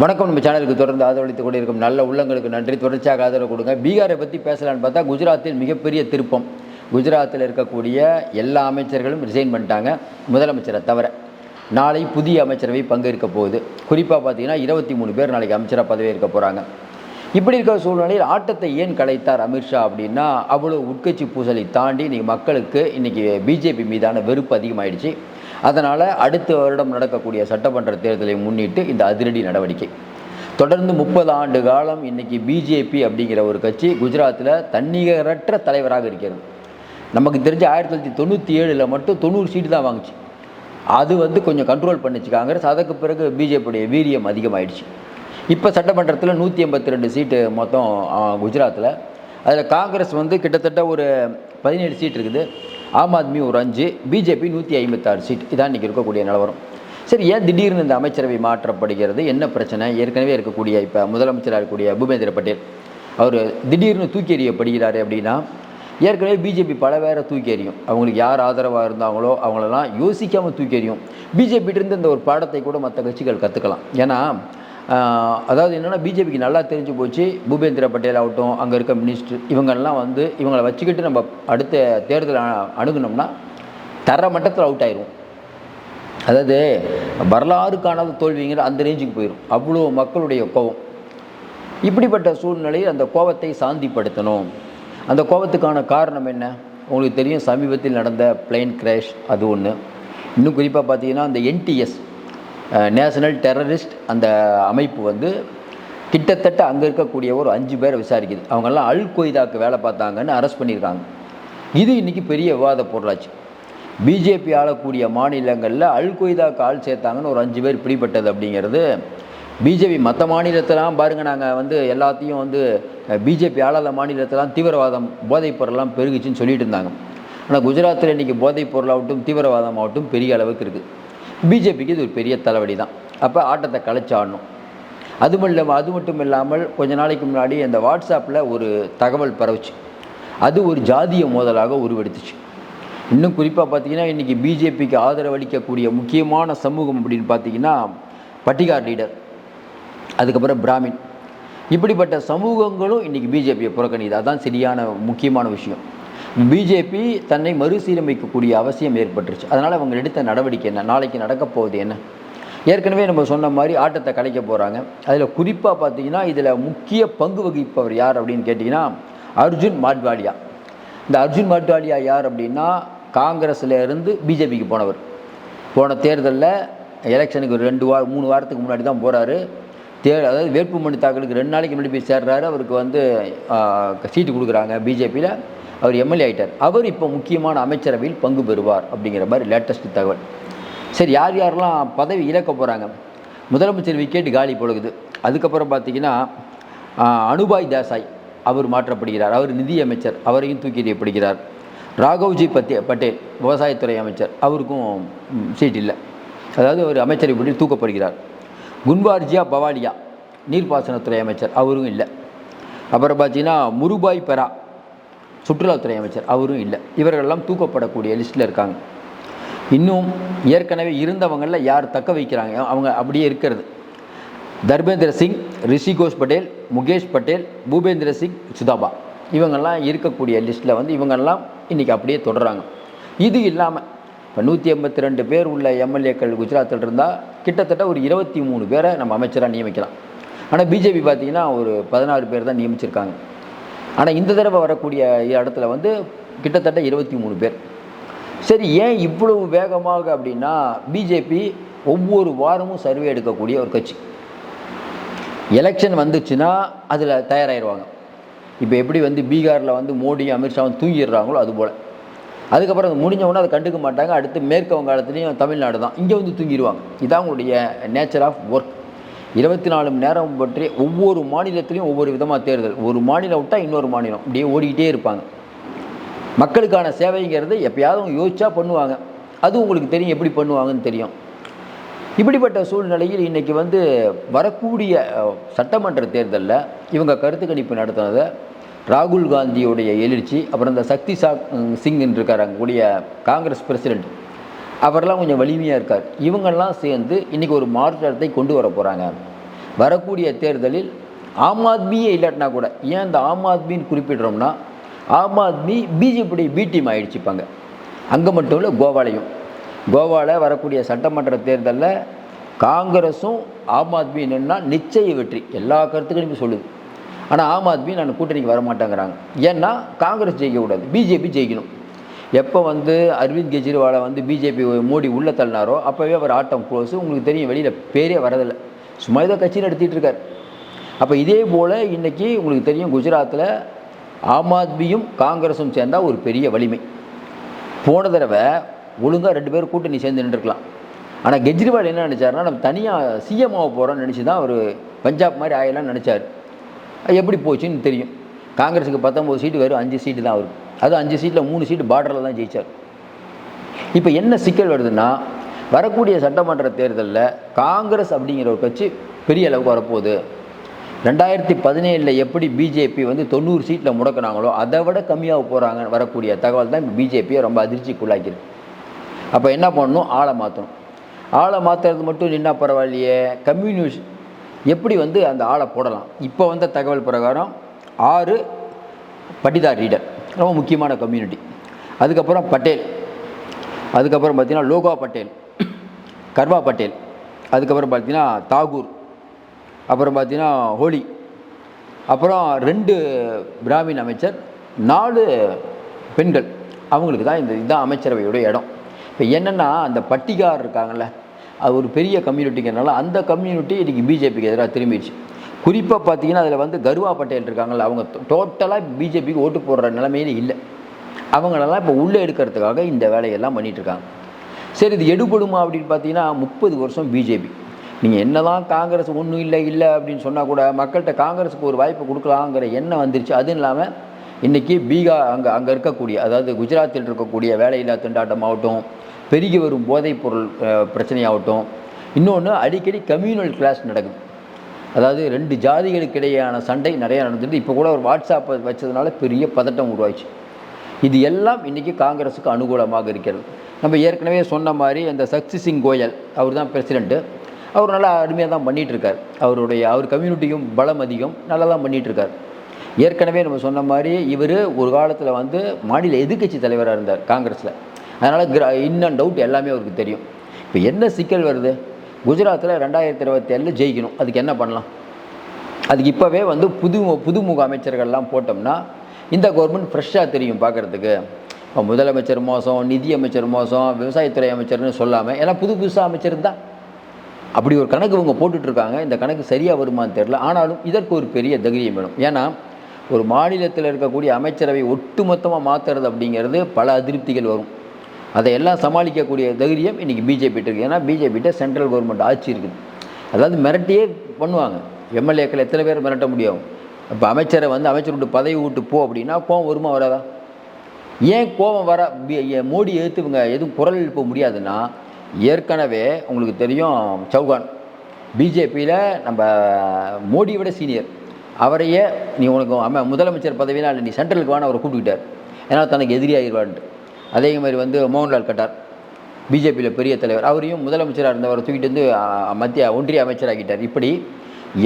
வணக்கம். நம்ம சேனலுக்கு தொடர்ந்து ஆதரவளித்துக் கொண்டிருக்கும் நல்ல உள்ளங்களுக்கு நன்றி. தொடர்ச்சியாக ஆதரவு கொடுங்க. பீகாரை பற்றி பேசலான்னு பார்த்தா குஜராத்தில் மிகப்பெரிய திருப்பம். குஜராத்தில் இருக்கக்கூடிய எல்லா அமைச்சர்களும் ரிசைன் பண்ணிட்டாங்க. முதலமைச்சரை தவிர நாளை புதிய அமைச்சரவை பங்கேற்க போகுது. குறிப்பாக பார்த்தீங்கன்னா இருபத்தி மூணு பேர் நாளைக்கு அமைச்சராக பதவியேற்க போகிறாங்க இப்படி இருக்கிற சூழ்நிலையில் ஆட்டத்தை ஏன் கலைத்தார் அமித்ஷா அப்படின்னா அவ்வளோ உட்கட்சி பூசலை தாண்டி இன்றைக்கி மக்களுக்கு இன்றைக்கி பிஜேபி மீதான வெறுப்பு அதிகமாயிடுச்சு. அதனால் அடுத்த வருடம் நடக்கக்கூடிய சட்டமன்ற தேர்தலை முன்னிட்டு இந்த அதிரடி நடவடிக்கை. தொடர்ந்து முப்பது ஆண்டு காலம் இன்னைக்கு பிஜேபி அப்படிங்கிற ஒரு கட்சி குஜராத்தில் தன்னிகரற்ற தலைவராக இருக்கிறது. நமக்கு தெரிஞ்ச ஆயிரத்தி தொள்ளாயிரத்தி தொண்ணூற்றி ஏழில் மட்டும் தொண்ணூறு சீட்டு தான் வாங்குச்சு. அது வந்து கொஞ்சம் கண்ட்ரோல் பண்ணிச்சு காங்கிரஸ். அதுக்கு பிறகு பிஜேபியுடைய வீரியம் அதிகமாகிடுச்சு இப்போ சட்டமன்றத்தில் நூற்றி எண்பத்தி ரெண்டு சீட்டு மொத்தம் குஜராத்தில் அதில் காங்கிரஸ் வந்து கிட்டத்தட்ட ஒரு பதினேழு சீட் இருக்குது. ஆம் ஆத்மி ஒரு அஞ்சு பிஜேபி நூற்றி ஐம்பத்தாறு சீட். இதான் இன்றைக்கி இருக்கக்கூடிய நிலவரம். சரி ஏன் திடீர்னு இந்த அமைச்சரவை மாற்றப்படுகிறது? என்ன பிரச்சனை? ஏற்கனவே இருக்கக்கூடிய இப்போ முதலமைச்சராக இருக்கக்கூடிய பூபேந்திர பட்டேல் அவர் திடீர்னு தூக்கி எறியப்படுகிறார் அப்படின்னா ஏற்கனவே பிஜேபி பல பேரை தூக்கி எறியும். அவங்களுக்கு யார் ஆதரவாக இருந்தாங்களோ அவங்களெல்லாம் யோசிக்காமல் தூக்கி எறியும். பிஜேபியிட்டிருந்து இந்த ஒரு பாடத்தை கூட மற்ற கட்சிகள் கற்றுக்கலாம் ஏன்னா அதாவது என்னென்னா பிஜேபிக்கு நல்லா தெரிஞ்சு போச்சு. பூபேந்திர பட்டேல் ஆகட்டும் அங்கே இருக்க மினிஸ்டர் இவங்கெல்லாம் வந்து இவங்களை வச்சுக்கிட்டு நம்ம அடுத்த தேர்தல் அணுகுனோம்னா தர மட்டத்தில் அவுட் ஆயிரும். அதாவது வரலாறு காணாத தோல்விங்கிற அந்த ரேஞ்சுக்கு போயிடும் அவ்வளோ மக்களுடைய கோபம். இப்படிப்பட்ட சூழ்நிலையில் அந்த கோபத்தை சாந்திப்படுத்தணும். அந்த கோபத்துக்கான காரணம் என்ன? உங்களுக்கு தெரியும் சமீபத்தில் நடந்த பிளேன் கிராஷ் அது ஒன்று இன்னும் குறிப்பாக பார்த்தீங்கன்னா அந்த என்டிஎஸ் நேஷனல் டெரரிஸ்ட் அந்த அமைப்பு வந்து கிட்டத்தட்ட அங்கே இருக்கக்கூடிய ஒரு அஞ்சு பேரை விசாரிக்குது. அவங்கெல்லாம் அல் கொய்தாக்கு வேலை பார்த்தாங்கன்னு அரெஸ்ட் பண்ணியிருக்காங்க. இது இன்றைக்கி பெரிய விவாத பொருளாச்சு. பிஜேபி ஆளக்கூடிய மாநிலங்களில் அல் கொய்தாக்கு ஆள் சேர்த்தாங்கன்னு ஒரு அஞ்சு பேர் பிடிபட்டது அப்படிங்கிறது பிஜேபி மற்ற மாநிலத்திலாம் பாருங்கள் நாங்கள் வந்து எல்லாத்தையும் வந்து பிஜேபி ஆளாத மாநிலத்தெல்லாம் தீவிரவாதம் போதைப் பொருள்லாம் பெருகுச்சுன்னு சொல்லிட்டு இருந்தாங்க. ஆனால் குஜராத்தில் இன்றைக்கி போதைப் பொருளாகட்டும் தீவிரவாதம் ஆகட்டும் பெரிய அளவுக்கு இருக்குது பிஜேபிக்கு இது ஒரு பெரிய தலைவலி தான். அப்போ ஆட்டத்தை கலைச்சு ஆடணும் அது மட்டும் இல்லாமல் அது மட்டும் இல்லாமல் கொஞ்ச நாளைக்கு முன்னாடி அந்த வாட்ஸ்அப்பில் ஒரு தகவல் பரவுச்சு. அது ஒரு ஜாதிய மோதலாக உருவெடுத்துச்சு. இன்னும் குறிப்பாக பார்த்தீங்கன்னா இன்றைக்கி பிஜேபிக்கு ஆதரவு அளிக்கக்கூடிய முக்கியமான சமூகம் அப்படின்னு பார்த்தீங்கன்னா பட்டிகார் லீடர் அதுக்கப்புறம் பிராமின். இப்படிப்பட்ட சமூகங்களும் இன்றைக்கி பிஜேபியை புறக்கணிது அதுதான் சரியான முக்கியமான விஷயம். பிஜேபி தன்னை மறுசீரமைக்கக்கூடிய அவசியம் ஏற்பட்டுருச்சு. அதனால் அவங்க எடுத்த நடவடிக்கை என்ன? நாளைக்கு நடக்கப் போகுது என்ன? ஏற்கனவே நம்ம சொன்ன மாதிரி ஆட்டத்தை கலைக்க போகிறாங்க அதில் குறிப்பாக பார்த்தீங்கன்னா இதில் முக்கிய பங்கு வகிப்பவர் யார் அப்படின்னு கேட்டிங்கன்னா அர்ஜுன் மாட்வாலியா இந்த அர்ஜுன் மாட்வாலியா யார் அப்படின்னா காங்கிரஸில் இருந்து பிஜேபிக்கு போனவர். போன தேர்தலில் எலெக்ஷனுக்கு ஒரு ரெண்டு வாரம் மூணு வாரத்துக்கு முன்னாடி தான் போகிறாரு தே அதாவது வேட்புமனு தாக்கலுக்கு ரெண்டு நாளைக்கு முன்னாடி போய் சேர்றாரு. அவருக்கு வந்து சீட்டு கொடுக்குறாங்க பிஜேபியில் அவர் எம்எல்ஏ ஆயிட்டார். அவர் இப்போ முக்கியமான அமைச்சரவையில் பங்கு பெறுவார் அப்படிங்கிற மாதிரி லேட்டஸ்ட் தகவல். சரி யார் யாரெல்லாம் பதவி இழக்க போகிறாங்க முதலமைச்சர் விக்கெட் காலி பொழுகுது. அதுக்கப்புறம் பார்த்தீங்கன்னா அனுபாய் தேசாய் அவர் மாற்றப்படுகிறார். அவர் நிதி அமைச்சர் அவரையும் தூக்கி எறியப்படுகிறார். ராகவ்ஜி பத்தே பட்டேல் விவசாயத்துறை அமைச்சர் அவருக்கும் சீட் இல்லை. அதாவது ஒரு அமைச்சரை பற்றி தூக்கப்படுகிறார். குன்வார்ஜியா பவாலியா நீர்ப்பாசனத்துறை அமைச்சர் அவரும் இல்லை. அப்புறம் பார்த்தீங்கன்னா முருபாய் பெரா சுற்றுலாத்துறை அமைச்சர் அவரும் இல்லை. இவர்களெல்லாம் தூக்கப்படக்கூடிய லிஸ்ட்டில் இருக்காங்க. இன்னும் ஏற்கனவே இருந்தவங்களில் யார் தக்க வைக்கிறாங்க? அவங்க அப்படியே இருக்கிறது. தர்மேந்திர சிங் ரிஷி கோஷ் பட்டேல் முகேஷ் பட்டேல் பூபேந்திர சிங் சுதாபா. இவங்கெல்லாம் இருக்கக்கூடிய லிஸ்ட்டில் வந்து இவங்கெல்லாம் இன்றைக்கி அப்படியே தொடர்றாங்க. இது இல்லாமல் இப்போ நூற்றி எண்பத்தி ரெண்டு பேர் உள்ள எம்எல்ஏக்கள் குஜராத்தில் இருந்தால் கிட்டத்தட்ட ஒரு இருபத்தி மூணு பேரை நம்ம அமைச்சராக நியமிக்கலாம். ஆனால் பிஜேபி பார்த்திங்கன்னா ஒரு பதினாறு பேர் தான் நியமிச்சிருக்காங்க. ஆனால் இந்த தடவை வரக்கூடிய இடத்துல வந்து கிட்டத்தட்ட இருபத்தி மூணு பேர். சரி ஏன் இவ்வளவு வேகமாக அப்படின்னா பிஜேபி ஒவ்வொரு வாரமும் சர்வே எடுக்கக்கூடிய ஒரு கட்சி. எலெக்ஷன் வந்துச்சுன்னா அதில் தயாராகிடுவாங்க இப்போ எப்படி வந்து பீகாரில் வந்து மோடியும் அமித்ஷாவும் தூங்கிடுறாங்களோ அது போல். அதுக்கப்புறம் அது முடிஞ்சவொன்னே அதை கண்டுக்க மாட்டாங்க. அடுத்து மேற்கு வங்காளத்துலேயும் தமிழ்நாடு தான். இங்கே வந்து தூங்கிடுவாங்க. இதான் உங்களுடைய நேச்சர் ஆஃப் ஒர்க் இருபத்தி நாலு மணி நேரம் பற்றி ஒவ்வொரு மாநிலத்திலையும் ஒவ்வொரு விதமாக தேர்தல். ஒரு மாநிலம் விட்டால் இன்னொரு மாநிலம். இப்படியே ஓடிக்கிட்டே இருப்பாங்க. மக்களுக்கான சேவைங்கிறது எப்பயாவது அவங்க யோசிச்சா பண்ணுவாங்க. அது உங்களுக்கு தெரியும் எப்படி பண்ணுவாங்கன்னு தெரியும். இப்படிப்பட்ட சூழ்நிலையில் இன்றைக்கி வந்து வரக்கூடிய சட்டமன்ற தேர்தலில் இவங்க கருத்து கணிப்பு நடத்துனதை ராகுல் காந்தியுடைய எழுச்சி அப்புறம் இந்த சக்தி சா சிங் இருக்கார் அங்கக்கூடிய காங்கிரஸ் பிரசிடெண்ட். அவரெல்லாம் கொஞ்சம் வலிமையாக இருக்கார். இவங்கெல்லாம் சேர்ந்து இன்றைக்கி ஒரு மாற்றத்தை கொண்டு வர போகிறாங்க வரக்கூடிய தேர்தலில் ஆம் ஆத்மியே இல்லாட்டினா கூட ஏன் இந்த ஆம் ஆத்மின்னு குறிப்பிடுறோம்னா ஆம் ஆத்மி பிஜேபியுடைய பி டீம் ஆயிடுச்சுப்பாங்க. அங்கே மட்டும் இல்லை கோவாலையும். கோவாவில் வரக்கூடிய சட்டமன்ற தேர்தலில் காங்கிரஸும் ஆம் ஆத்மி என்னென்னா நிச்சய வெற்றி. எல்லா கருத்துக்களையும் சொல்லுது ஆனால் ஆம் ஆத்மி நான் கூட்டணிக்கு வர மாட்டேங்கிறாங்க ஏன்னா காங்கிரஸ் ஜெயிக்கக்கூடாது. பிஜேபி ஜெயிக்கணும். எப்போ வந்து அரவிந்த் கெஜ்ரிவாலை வந்து பிஜேபி மோடி உள்ளே தள்ளினாரோ அப்போவே அவர் ஆட்டம் க்ளோஸ் உங்களுக்கு தெரியும் வெளியில் பேரே வரதில்லை. சும்மா ஏதோ கட்சி நடத்திட்டு இருக்கார். அப்போ இதே போல் இன்றைக்கி உங்களுக்கு தெரியும் குஜராத்தில் ஆம் ஆத்மியும் காங்கிரஸும் சேர்ந்தால் ஒரு பெரிய வலிமை. போன தடவை ஒழுங்காக ரெண்டு பேரும் கூட்டணி சேர்ந்து நின்றுருக்கலாம். ஆனால் கெஜ்ரிவால் என்ன நினச்சாருன்னா நம்ம தனியாக சிஎம் ஆக போகிறோம்னு நினச்சி தான் அவர் பஞ்சாப் மாதிரி ஆயலாம்னு நினச்சார். எப்படி போச்சுன்னு தெரியும். காங்கிரஸுக்கு பத்தொம்போது சீட்டு வரும் அஞ்சு சீட்டு தான் வரும். அது அஞ்சு சீட்டில் மூணு சீட்டு பார்டரில் தான் ஜெயித்தார் இப்போ என்ன சிக்கல் வருதுன்னா வரக்கூடிய சட்டமன்ற தேர்தலில் காங்கிரஸ் அப்படிங்கிற ஒரு கட்சி பெரிய அளவுக்கு வரப்போகுது. ரெண்டாயிரத்தி பதினேழில் எப்படி பிஜேபி வந்து தொண்ணூறு சீட்டில் முடக்கினாங்களோ அதை விட கம்மியாக போகிறாங்க வரக்கூடிய தகவல் தான் இப்போ பிஜேபியை ரொம்ப அதிர்ச்சிக்குள்ளாக்கிருக்கு அப்போ என்ன பண்ணணும்? ஆளை மாற்றணும் ஆளை மாற்றுறது மட்டும் என்ன பரவாயில்லையே. கம்யூனிஸ்ட் எப்படி வந்து அந்த ஆளை போடலாம்? இப்போ வந்த தகவல் பிரகாரம் ஆறு பட்டிதார் ரீடர் ரொம்ப முக்கியமான கம்யூனிட்டி அதுக்கப்புறம் பட்டேல். அதுக்கப்புறம் பார்த்தீங்கன்னா லோகா பட்டேல் கர்வா பட்டேல் அதுக்கப்புறம் பார்த்தீங்கன்னா தாகூர் அப்புறம் பார்த்தீங்கன்னா ஹோலி அப்புறம் ரெண்டு பிராமின் அமைச்சர் நாலு பெண்கள். அவங்களுக்கு தான் இந்த இதுதான் அமைச்சரவையோட இடம். இப்போ என்னென்னா அந்த பட்டிகார் இருக்காங்கல்ல அது ஒரு பெரிய கம்யூனிட்டிங்கிறனால அந்த கம்யூனிட்டி இன்றைக்கி பிஜேபிக்கு எதிராக திரும்பிடுச்சு குறிப்பாக பார்த்தீங்கன்னா அதில் வந்து கர்வா பட்டேல் இருக்காங்கல்ல அவங்க டோட்டலாக பிஜேபிக்கு ஓட்டு போடுற நிலைமையில இல்லை. அவங்களெல்லாம் இப்போ உள்ளே எடுக்கிறதுக்காக இந்த வேலையெல்லாம் பண்ணிகிட்ருக்காங்க இருக்காங்க சரி இது எடுபடுமா அப்படின்னு பார்த்தீங்கன்னா முப்பது வருஷம் பிஜேபி. நீங்கள் என்னதான் காங்கிரஸ் ஒன்றும் இல்லை இல்லை அப்படின்னு சொன்னால் கூட மக்கள்கிட்ட காங்கிரஸுக்கு ஒரு வாய்ப்பு கொடுக்கலாங்கிற எண்ணம் வந்துருச்சு. அதுவும் இல்லாமல் இன்றைக்கி பீகார் அங்கே அங்கே இருக்கக்கூடிய அதாவது குஜராத்தில் இருக்கக்கூடிய வேலையில்லா திண்டாட்டம் ஆகட்டும் பெருகி வரும் போதைப் பொருள் பிரச்சனையாகட்டும் இன்னொன்று அடிக்கடி கம்யூனல் கிளாஸ் நடக்குது. அதாவது ரெண்டு ஜாதிகளுக்கு இடையேயான சண்டை நிறையா நடந்துட்டு இப்போ கூட ஒரு வாட்ஸ்அப்பை வச்சதுனால பெரிய பதட்டம் உருவாச்சு இது எல்லாம் இன்றைக்கி காங்கிரஸுக்கு அனுகூலமாக இருக்கிறது. நம்ம ஏற்கனவே சொன்ன மாதிரி அந்த சக்சி சிங் கோயல் அவர் தான் பிரசிடெண்ட்டு அவர் நல்லா அருமையாக தான் பண்ணிகிட்டு இருக்கார் அவருடைய அவர் கம்யூனிட்டியும் பலம் அதிகம். நல்லா தான் பண்ணிகிட்டு இருக்கார் ஏற்கனவே நம்ம சொன்ன மாதிரி இவர் ஒரு காலத்தில் வந்து மாநில எதிர்க்கட்சி தலைவராக இருந்தார் காங்கிரஸில். அதனால் கிரா இன் அண்ட் டவுட் எல்லாமே அவருக்கு தெரியும். இப்போ என்ன சிக்கல் வருது? குஜராத்தில் ரெண்டாயிரத்தி இருபத்தி ஏழில் ஜெயிக்கணும். அதுக்கு என்ன பண்ணலாம்? அதுக்கு இப்போவே வந்து புது புதுமுக அமைச்சர்கள்லாம் போட்டோம்னா இந்த கவர்மெண்ட் ஃப்ரெஷ்ஷாக தெரியும் பார்க்குறதுக்கு. இப்போ முதலமைச்சர் மோசம் நிதியமைச்சர் மோசம் விவசாயத்துறை அமைச்சர்னு சொல்லாமல் ஏன்னா புது புதுசாக அமைச்சர் தான் அப்படி ஒரு கணக்கு இவங்க போட்டுட்ருக்காங்க. இந்த கணக்கு சரியாக வருமான்னு தெரில ஆனாலும் இதற்கு ஒரு பெரிய தைரியம் வேணும். ஏன்னா ஒரு மாநிலத்தில் இருக்கக்கூடிய அமைச்சரவை ஒட்டுமொத்தமாக மாற்றுறது அப்படிங்கிறது பல அதிருப்திகள் வரும். அதையெல்லாம் சமாளிக்கக்கூடிய தைரியம் இன்றைக்கி பிஜேபிட்டு இருக்குது ஏன்னா பிஜேபிட்ட சென்ட்ரல் கவர்மெண்ட் ஆட்சி இருக்குது. அதாவது மிரட்டியே பண்ணுவாங்க. எம்எல்ஏக்கள் எத்தனை பேர் மிரட்ட முடியும்? இப்போ அமைச்சரை வந்து அமைச்சர் விட்டு பதவி விட்டு போ அப்படின்னா கோவம் வருமா வராதா? ஏன் கோபம் வர? பி- ஏ- மோடி எதிர்த்து இவங்க எதுவும் குரல் எழுப்ப முடியாதுன்னா ஏற்கனவே உங்களுக்கு தெரியும் சௌகான். பிஜேபியில் நம்ம மோடியை விட சீனியர் அவரையே நீ உனக்கு அம முதலமைச்சர் பதவியெல்லாம் இல்லை நீ சென்ட்ரலுக்கு வான்னு அவரை கூப்பிட்டுக்கிட்டார். ஏன்னா தனக்கு எதிரியாகிடுவான்ட்டு அதே மாதிரி வந்து மோகன்லால் கட்டார் பிஜேபியில் பெரிய தலைவர். அவரையும் முதலமைச்சராக இருந்தவரை தூக்கிட்டு வந்து மத்திய ஒன்றிய அமைச்சராகிட்டார் இப்படி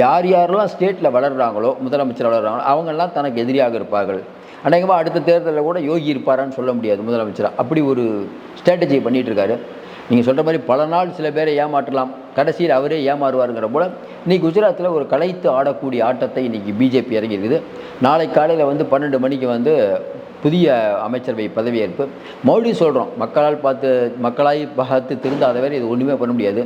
யார் யாரெல்லாம் ஸ்டேட்டில் வளர்கிறாங்களோ முதலமைச்சர் வளர்கிறாங்களோ அவங்கெல்லாம் தனக்கு எதிரியாக இருப்பார்கள். அநேகமாக அடுத்த தேர்தலில் கூட யோகி இருப்பாரான்னு சொல்ல முடியாது முதலமைச்சராக அப்படி ஒரு ஸ்ட்ராட்டஜி பண்ணிகிட்ருக்காரு நீங்கள் சொல்கிற மாதிரி பல நாள் சில பேரை ஏமாற்றலாம். கடைசியில் அவரே ஏமாறுவாருங்கிற போல இன்றைக்கி குஜராத்தில் ஒரு கலைத்து ஆடக்கூடிய ஆட்டத்தை இன்றைக்கி பிஜேபி இறங்கியிருக்குது. நாளை காலையில் வந்து பன்னெண்டு மணிக்கு வந்து புதிய அமைச்சரவை பதவியேற்பு. மறுபடியும் சொல்கிறோம் மக்களால் பார்த்து மக்களாய் பார்த்து திருந்தாதவர் இது ஒன்றுமே பண்ண முடியாது.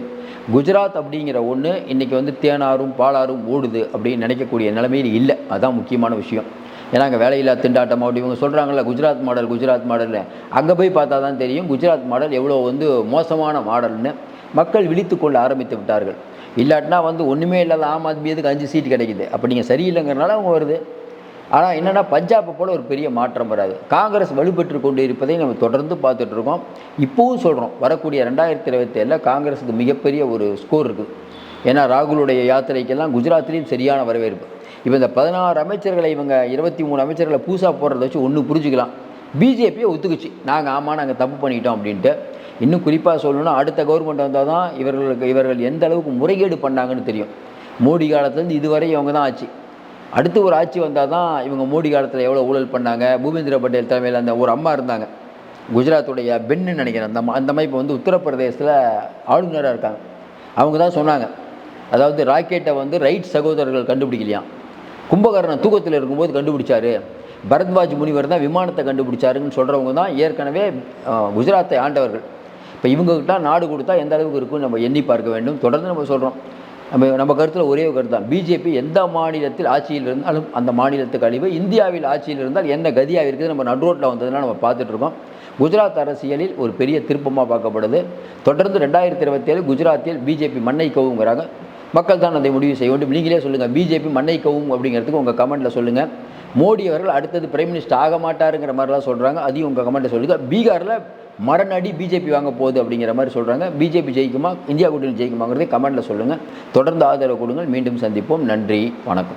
குஜராத் அப்படிங்கிற ஒன்று இன்றைக்கி வந்து தேனாரும் பாலாரும் ஓடுது அப்படின்னு நினைக்கக்கூடிய நிலைமையில் இல்லை. அதுதான் முக்கியமான விஷயம். ஏன்னா அங்கே வேலையில்லா திண்டாட்டம் அப்படி இவங்க சொல்கிறாங்கல்ல குஜராத் மாடல் குஜராத் மாடலில். அங்கே போய் பார்த்தா தான் தெரியும் குஜராத் மாடல் எவ்வளோ வந்து மோசமான மாடல்னு மக்கள் விழித்து கொள்ள ஆரம்பித்து விட்டார்கள். இல்லாட்டினா வந்து ஒன்றுமே இல்லாத ஆம் ஆத்மி எதுக்கு அஞ்சு சீட் கிடைக்குது. அப்போ நீங்கள் சரியில்லைங்கிறனால அவங்க வருது. ஆனால் என்னென்னா பஞ்சாபை போல ஒரு பெரிய மாற்றம் வராது. காங்கிரஸ் வலுப்பெற்று கொண்டு இருப்பதை நம்ம தொடர்ந்து பார்த்துட்ருக்கோம் இப்போவும் சொல்கிறோம் வரக்கூடிய ரெண்டாயிரத்தி இருபத்தேழில் காங்கிரஸுக்கு மிகப்பெரிய ஒரு ஸ்கோர் இருக்குது ஏன்னா ராகுலுடைய யாத்திரைக்கெல்லாம் குஜராத்லேயும் சரியான வரவேற்பு. இப்போ இந்த பதினாறு அமைச்சர்களை இவங்க இருபத்தி மூணு அமைச்சர்களை பூசா போடுறத வச்சு ஒன்று புரிஞ்சுக்கலாம். பிஜேபியை ஒத்துக்குச்சு. நாங்கள் ஆமாம் நாங்கள் தப்பு பண்ணிட்டோம் அப்படின்ட்டு. இன்னும் குறிப்பாக சொல்லணும்னா அடுத்த கவர்மெண்ட் வந்தால் தான் இவர்களுக்கு இவர்கள் எந்த அளவுக்கு முறைகேடு பண்ணாங்கன்னு தெரியும். மோடி காலத்துலேருந்து இதுவரை இவங்க தான் ஆச்சு அடுத்து ஒரு ஆட்சி வந்தால் தான் இவங்க மோடி காலத்தில் எவ்வளோ ஊழல் பண்ணாங்க. பூபேந்திர பட்டேல் தலைமையில் அந்த ஒரு அம்மா இருந்தாங்க. குஜராத்துடைய பென்னு நினைக்கிறேன். அந்த அந்த மாதிரி இப்போ வந்து உத்தரப்பிரதேசத்தில் ஆளுநராக இருக்காங்க. அவங்க தான் சொன்னாங்க. அதாவது ராக்கெட்டை வந்து ரைட் சகோதரர்கள் கண்டுபிடிக்கலையாம். கும்பகர்ணன் தூக்கத்தில் இருக்கும்போது கண்டுபிடிச்சாரு. பரத்வாஜ் முனிவர் தான் விமானத்தை கண்டுபிடிச்சாருன்னு சொல்கிறவங்க தான் ஏற்கனவே குஜராத்தை ஆண்டவர்கள். இப்போ இவங்ககிட்ட நாடு கொடுத்தா எந்த அளவுக்கு இருக்கும்னு நம்ம எண்ணி பார்க்க வேண்டும். தொடர்ந்து நம்ம சொல்கிறோம் நம்ம நம்ம கருத்தில் ஒரே ஒரு கருத்து தான். பிஜேபி எந்த மாநிலத்தில் ஆட்சியில் இருந்தாலும் அந்த மாநிலத்து கழிவு இந்தியாவில் ஆட்சியில் இருந்தால் என்ன கதியாக இருக்குது நம்ம நடுரோட்டில் வந்ததுனால நம்ம பார்த்துட்ருக்கோம் குஜராத் அரசியலில் ஒரு பெரிய திருப்பமாக பார்க்கப்படுது. தொடர்ந்து ரெண்டாயிரத்தி இருபத்தேழு குஜராத்தில் பிஜேபி மண்ணை கவுங்கிறாங்க. மக்கள் தான் அதை முடிவு செய்ய வேண்டும். நீங்களே சொல்லுங்கள் பிஜேபி மண்ணை கவும் அப்படிங்கிறதுக்கு உங்கள் கமெண்ட்டில் சொல்லுங்கள் மோடி அவர்கள் அடுத்தது பிரைம் மினிஸ்டர் ஆக மாட்டாருங்கிற மாதிரிலாம் சொல்கிறாங்க அதையும் உங்கள் கமெண்ட்டில் சொல்லுங்கள் பீகாரில் மரநடி பிஜேபி வாங்க போகுது அப்படிங்கிற மாதிரி சொல்கிறாங்க பிஜேபி ஜெயிக்குமா? இந்தியா கூட்டணி ஜெயிக்குமாங்கிறதே கமெண்ட்டில் சொல்லுங்கள் தொடர்ந்து ஆதரவு கொடுங்கள். மீண்டும் சந்திப்போம். நன்றி. வணக்கம்.